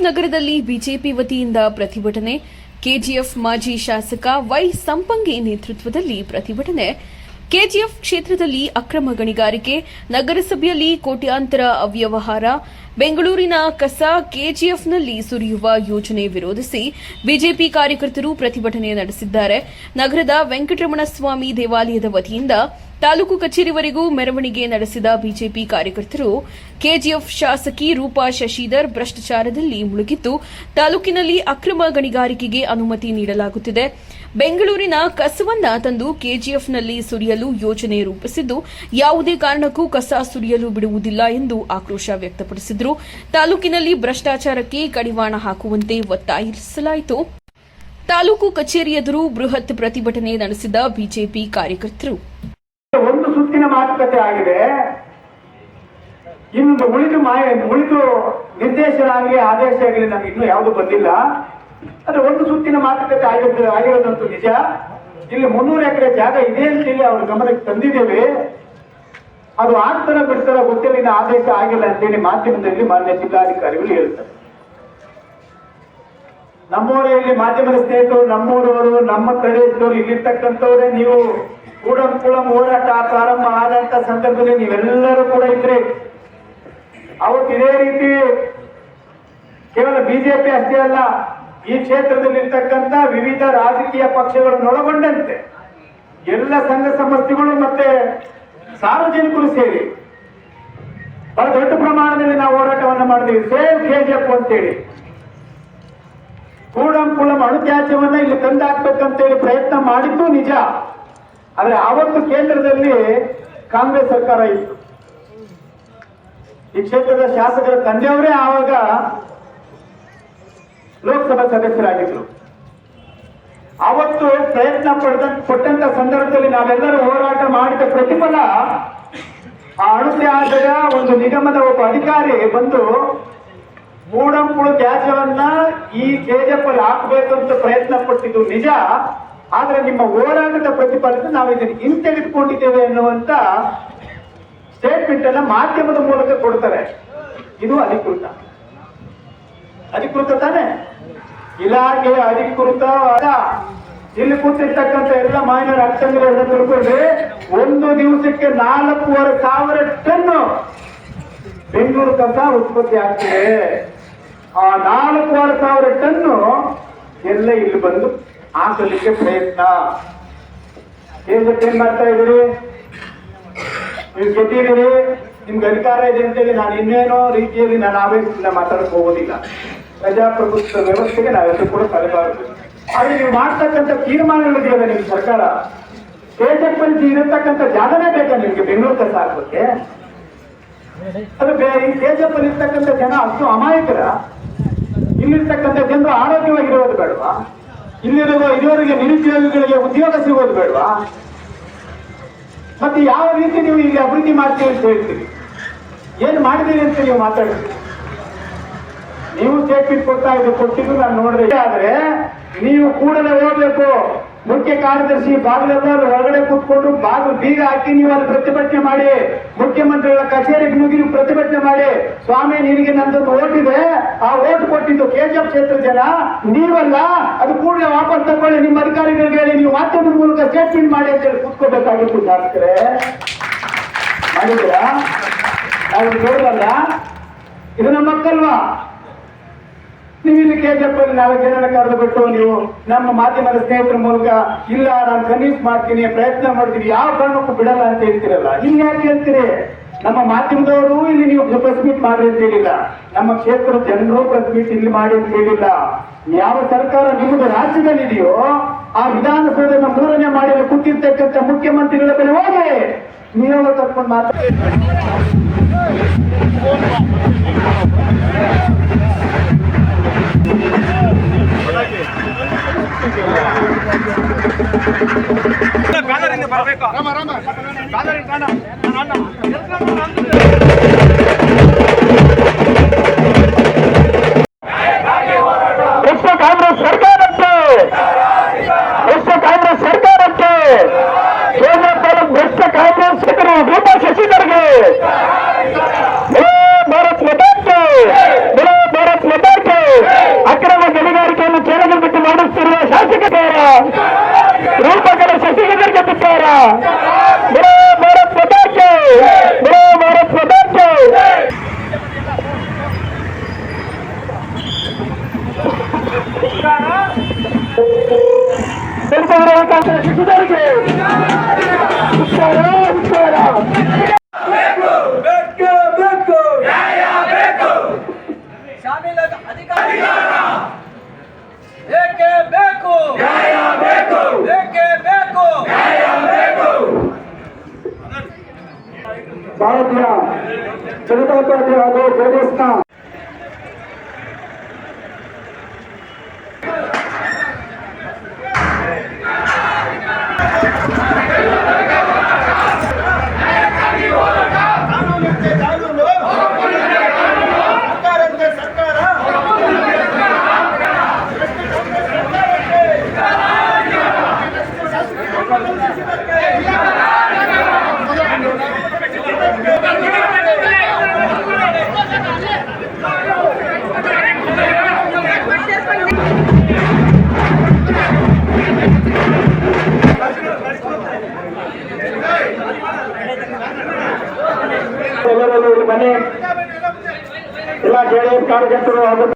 ನಗರದಲ್ಲಿ ಬಿಜೆಪಿ ವತಿಯಿಂದ ಪ್ರತಿಭಟನೆ, ಕೆಜಿಎಫ್ ಮಾಜಿ ಶಾಸಕ ವೈ ಸಂಪಂಗಿ ನೇತೃತ್ವದಲ್ಲಿ ಪ್ರತಿಭಟನೆ, ಕೆಜಿಎಫ್ ಕ್ಷೇತ್ರದಲ್ಲಿ ಅಕ್ರಮ ಗಣಿಗಾರಿಕೆ, ನಗರಸಭೆಯಲ್ಲಿ ಕೋಟ್ಯಾಂತರ ಅವ್ಯವಹಾರ, ಬೆಂಗಳೂರಿನ ಕಸ ಕೆಜಿಎಫ್ನಲ್ಲಿ ಸುರಿಯುವ ಯೋಜನೆ ವಿರೋಧಿಸಿ ಬಿಜೆಪಿ ಕಾರ್ಯಕರ್ತರು ಪ್ರತಿಭಟನೆ ನಡೆಸಿದ್ದಾರೆ. ನಗರದ ವೆಂಕಟರಮಣ ಸ್ವಾಮಿ ದೇವಾಲಯದ ವತಿಯಿಂದ ತಾಲೂಕು ಕಚೇರಿವರೆಗೂ ಮೆರವಣಿಗೆ ನಡೆಸಿದ ಬಿಜೆಪಿ ಕಾರ್ಯಕರ್ತರು, ಕೆಜಿಎಫ್ ಶಾಸಕಿ ರೂಪಾ ಶಶಿಧರ್ ಭ್ರಷ್ಟಾಚಾರದಲ್ಲಿ ಮುಳುಗಿದ್ದು, ತಾಲೂಕಿನಲ್ಲಿ ಅಕ್ರಮ ಗಣಿಗಾರಿಕೆಗೆ ಅನುಮತಿ ನೀಡಲಾಗುತ್ತಿದೆ. ಬೆಂಗಳೂರಿನ ಕಸವನ್ನ ತಂದು ಕೆಜಿಎಫ್ನಲ್ಲಿ ಸುರಿಯಲು ಯೋಜನೆ ರೂಪಿಸಿದ್ದು, ಯಾವುದೇ ಕಾರಣಕ್ಕೂ ಕಸ ಸುರಿಯಲು ಬಿಡುವುದಿಲ್ಲ ಎಂದು ಆಕ್ರೋಶ ವ್ಯಕ್ತಪಡಿಸಿದರು. ತಾಲೂಕಿನಲ್ಲಿ ಭ್ರಷ್ಟಾಚಾರಕ್ಕೆ ಕಡಿವಾಣ ಹಾಕುವಂತೆ ಒತ್ತಾಯಿಸಲಾಯಿತು. ತಾಲೂಕು ಕಚೇರಿ ಎದುರು ಬೃಹತ್ ಪ್ರತಿಭಟನೆ ನಡೆಸಿದ ಬಿಜೆಪಿ ಕಾರ್ಯಕರ್ತರು. ಸುತ್ತಿನ ಮಾತುಕತೆ ಆಗಿದೆ. ಇನ್ನು ಉಳಿದು ಮಾಯ ಉಳಿದು ನಿರ್ದೇಶನ ಆಗಲಿ ಆದೇಶ ಆಗಲಿ ನಮ್ಗೆ ಇನ್ನೂ ಯಾವುದು ಬಂದಿಲ್ಲ. ಅದು ಒಂದು ಸುತ್ತಿನ ಮಾತುಕತೆ ಆಗಿರೋದು ಆಗಿರೋದಂತೂ ನಿಜ. ಇಲ್ಲಿ ಮುನ್ನೂರು ಎಕರೆ ಜಾಗ ಇದೆ ಅಂತ ಹೇಳಿ ಅವ್ರ ಗಮನಕ್ಕೆ ತಂದಿದ್ದೇವೆ. ಅದು ಆಗ್ತಾರ ಬಿಡ್ತಾರ ಗೊತ್ತಿಲ್ಲ ಆದೇಶ ಆಗಿಲ್ಲ ಅಂತೇಳಿ ಮಾಧ್ಯಮದಲ್ಲಿ ಮಾನ್ಯ ಜಿಲ್ಲಾಧಿಕಾರಿಗಳು ಹೇಳ್ತಾರೆ. ನಮ್ಮೂರಲ್ಲಿ ಮಾಧ್ಯಮದ ಸ್ನೇಹಿತರು, ನಮ್ಮೂರವರು, ನಮ್ಮ ಪ್ರದೇಶದವರು ಇಲ್ಲಿರ್ತಕ್ಕಂಥವ್ರೆ, ನೀವು ಕೂಡಂ ಕುಳಂ ಹೋರಾಟ ಪ್ರಾರಂಭ ಆದಂತ ಸಂದರ್ಭದಲ್ಲಿ ನೀವೆಲ್ಲರೂ ಕೂಡ ಇದ್ರಿ, ಅವತ್ತು ಇದೇ ರೀತಿ ಕೇವಲ ಬಿಜೆಪಿ ಅಷ್ಟೇ ಅಲ್ಲ, ಈ ಕ್ಷೇತ್ರದಲ್ಲಿ ಇರ್ತಕ್ಕಂಥ ವಿವಿಧ ರಾಜಕೀಯ ಪಕ್ಷಗಳನ್ನೊಳಗೊಂಡಂತೆ ಎಲ್ಲ ಸಂಘ ಸಂಸ್ಥೆಗಳು ಮತ್ತೆ ಸಾರ್ವಜನಿಕರು ಸೇರಿ ಬಹಳ ದೊಡ್ಡ ಪ್ರಮಾಣದಲ್ಲಿ ನಾವು ಹೋರಾಟವನ್ನು ಮಾಡಿದ್ವಿ ಸೇವ್ ಕೆಜಿಎಫ್ ಅಂತೇಳಿ. ಕೂಡಂ ಕುಳಂ ಅಣುತ್ಯಾಜ್ಯವನ್ನ ಇಲ್ಲಿ ತಂದಾಕ್ಬೇಕಂತೇಳಿ ಪ್ರಯತ್ನ ಮಾಡಿದ್ದು ನಿಜ. ಆದ್ರೆ ಆವತ್ತು ಕೇಂದ್ರದಲ್ಲಿ ಕಾಂಗ್ರೆಸ್ ಸರ್ಕಾರ ಇತ್ತು. ಈ ಕ್ಷೇತ್ರದ ಶಾಸಕರ ತಂದೆಯವರೇ ಆವಾಗ ಲೋಕಸಭಾ ಸದಸ್ಯರಾಗಿದ್ರು. ಅವತ್ತು ಪ್ರಯತ್ನ ಪಡೆದ ಕೊಟ್ಟಂತ ಸಂದರ್ಭದಲ್ಲಿ ನಾವೆಲ್ಲರೂ ಹೋರಾಟ ಮಾಡಿದ ಪ್ರತಿಫಲ ಆ ಅಣುತ್ಯಾಜ್ಯದ ಒಂದು ನಿಗಮದ ಒಬ್ಬ ಅಧಿಕಾರಿ ಬಂದು ಮೂಡಂಪುಳು ತ್ಯಾಜ್ಯವನ್ನ ಈ ಕೆಜೆಫ್ ಅಲ್ಲಿ ಹಾಕಬೇಕಂತ ಪ್ರಯತ್ನ ಪಟ್ಟಿದ್ದು ನಿಜ. ಆದ್ರೆ ನಿಮ್ಮ ಹೋರಾಟದ ಪ್ರತಿಫಲತೆ ನಾವು ಇದನ್ನು ಹಿಂತೆಗೆದುಕೊಂಡಿದ್ದೇವೆ ಎನ್ನುವಂತ ಸ್ಟೇಟ್ಮೆಂಟ್ ಅನ್ನ ಮಾಧ್ಯಮದ ಮೂಲಕ ಕೊಡ್ತಾರೆ. ಇದು ಅಧಿಕೃತ. ಅಧಿಕೃತ ತಾನೆ? ಇಲಾಖೆ ಅಧಿಕೃತ ಇಲ್ಲಿ ಕೂತಿರ್ತಕ್ಕಂಥ ಎಲ್ಲ ಮಾಹಿನ ಅರ್ಥಗಳೆಲ್ಲ ತಿಳ್ಕೊಂಡ್ರೆ ಒಂದು ದಿವಸಕ್ಕೆ ನಾಲ್ಕೂವರೆ ಸಾವಿರ ಟನ್ ಬೆಂಗಳೂರು ಕಸ ಉತ್ಪತ್ತಿ ಆಗ್ತಿದೆ. ಆ ನಾಲ್ಕೂವರೆ ಸಾವಿರ ಟನ್ನು ಎಲ್ಲ ಇಲ್ಲಿ ಬಂದು ಹಾಕಲಿಕ್ಕೆ ಪ್ರಯತ್ನ. ಏನ್ ಏನ್ ಮಾಡ್ತಾ ಇದ್ದೀರಿ? ನೀವು ಗೆದ್ದಿದ್ದೀರಿ ನಿಮ್ಗೆ ಅಧಿಕಾರ ಇದೆ ಅಂತೇಳಿ ನಾನು ಇನ್ನೇನೋ ರೀತಿಯಲ್ಲಿ ನಾನು ಆವೇಶದಿಂದ ಮಾತಾಡಕ್ ಹೋಗೋದಿಲ್ಲ. ಪ್ರಜಾಪ್ರಭುತ್ವ ವ್ಯವಸ್ಥೆಗೆ ನಾವೆಲ್ಲರೂ ಕೂಡ ತಲೆಬಾರದು ಆದರೆ ನೀವು ಮಾಡ್ತಕ್ಕಂಥ ತೀರ್ಮಾನಗಳಿದೆಯಲ್ಲ ನಿಮ್ ಸರ್ಕಾರ ದೇಶದಲ್ಲಿ ಇರತಕ್ಕಂತ ಜಾಗನೇ ಬೇಕಾ ನಿಮ್ಗೆ? ಬೆಂಗಳೂರು ಕಸ ಆಗೋಕ್ಕೆ ಅದು ದೇಶದಲ್ಲಿ ಇರ್ತಕ್ಕಂಥ ಜನ ಅಷ್ಟು ಅಮಾಯಕರ. ಇಲ್ಲಿರ್ತಕ್ಕಂಥ ಜನರು ಆರೋಗ್ಯವಾಗಿರೋದು ಬೇಡವಾ? ಇಲ್ಲಿರುವ ಇದುವರೆಗೆ ನಿರುದ್ಯೋಗಿಗಳಿಗೆ ಉದ್ಯೋಗ ಸಿಗೋದು ಬೇಡವಾ? ಮತ್ತೆ ಯಾವ ರೀತಿ ನೀವು ಈಗ ಅಭಿವೃದ್ಧಿ ಮಾಡ್ತೀವಿ ಅಂತ ಹೇಳ್ತೀರಿ? ಏನ್ ಮಾಡಿದ್ದೀರಿ ಅಂತ ನೀವು ಮಾತಾಡ್ತೀರಿ? ನೀವು ಸ್ಟೇಟ್ಮೆಂಟ್ ಕೊಡ್ತಾ ಇದ್ದು ಕೊಟ್ಟಿದ್ದು ನಾನು ನೋಡಿದೆ. ಆದ್ರೆ, ನೀವು ಕೂಡಲೇ ಹೋಗ್ಬೇಕು ಮುಖ್ಯ ಕಾರ್ಯದರ್ಶಿ ಬಾಗಿಲೆಲ್ಲ ಹೊರಗಡೆ ಕೂತ್ಕೊಂಡು ಬಾಗಿಲು ಬೀಗ ಹಾಕಿ ನೀವು ಅಲ್ಲಿ ಪ್ರತಿಭಟನೆ ಮಾಡಿ, ಮುಖ್ಯಮಂತ್ರಿಗಳ ಕಚೇರಿಗೆ ನುಗ್ಗಿ ನೀವು ಪ್ರತಿಭಟನೆ ಮಾಡಿ, ಸ್ವಾಮಿ ನಿನಗೆ ನಂದೊಂದು ಓಟ್ ಇದೆ, ಆ ಓಟ್ ಕೊಟ್ಟಿದ್ದು ಕೆಜಿಎಫ್ ಕ್ಷೇತ್ರ ಜನ, ನೀವಲ್ಲ, ಅದು ಕೂಡಲೇ ವಾಪಸ್ ತಗೊಳ್ಳಿ, ನಿಮ್ಮ ಅಧಿಕಾರಿಗಳಿಗೆ ಹೇಳಿ, ನೀವು ಮಾಧ್ಯಮದ ಮೂಲಕ ಸ್ಟೇಟ್ಮೆಂಟ್ ಮಾಡಿ ಅಂತ ಹೇಳಿ ಕೂತ್ಕೋಬೇಕಾಗಿತ್ತು ಶಾಸಕರೇ. ಮಾಡಿದ್ರ ನಾವು ನೋಡಲ್ಲ ಇದು ನಮ್ಮ ಮಕ್ಕಲ್ವಾ ನೀವು ಇಲ್ಲಿ ಕೆಜಿಎಫ್ ಅಲ್ಲಿ ನಾಲ್ಕು ಜನರ ಕರೆದು ಬಿಟ್ಟು ನೀವು ನಮ್ಮ ಮಾಧ್ಯಮದ ಸ್ನೇಹಿತರ ಮೂಲಕ, ಇಲ್ಲ, ನಾನು ಕನ್ವಿನ್ಸ್ ಮಾಡ್ತೀನಿ, ಪ್ರಯತ್ನ ಮಾಡ್ತೀನಿ, ಯಾವ ಕಾರಣಕ್ಕೂ ಬಿಡಲ್ಲ ಅಂತ ಹೇಳ್ತಿರಲ್ಲ? ಇಲ್ಲಿ ಯಾಕೆ ಹೇಳ್ತೀರಿ ನಮ್ಮ ಮಾಧ್ಯಮದವರು ಇಲ್ಲಿ ನೀವು ಪ್ರೆಸ್ ಮೀಟ್ ಮಾಡ್ರಿ ಅಂತ ಹೇಳಿಲ್ಲ. ನಮ್ಮ ಕ್ಷೇತ್ರದ ಜನರು ಪ್ರೆಸ್ ಮೀಟ್ ಇಲ್ಲಿ ಮಾಡಿ ಅಂತ ಹೇಳಿಲ್ಲ. ಯಾವ ಸರ್ಕಾರ ನಿಮ್ಮದು ರಾಜ್ಯದಲ್ಲಿ ಇದೆಯೋ ಆ ವಿಧಾನಸೌಧದ ಮೂರನೇ ಮಾಡಿದ ಕೂತಿರ್ತಕ್ಕಂಥ ಮುಖ್ಯಮಂತ್ರಿಗಳ ಬೆಲೆ ಹೋಗಿ. ನೀವು ಕರ್ಕೊಂಡು ಮಾತಾಡಿ ಬ್ಯಾನರಿಂದ ಬರಬೇಕು ಬ್ಯಾನರಿಂದ ಕಾಣ ಅಣ್ಣ भारतीय जनता पार्टी आगे व्यवस्था Thank. ক্ষেত্রে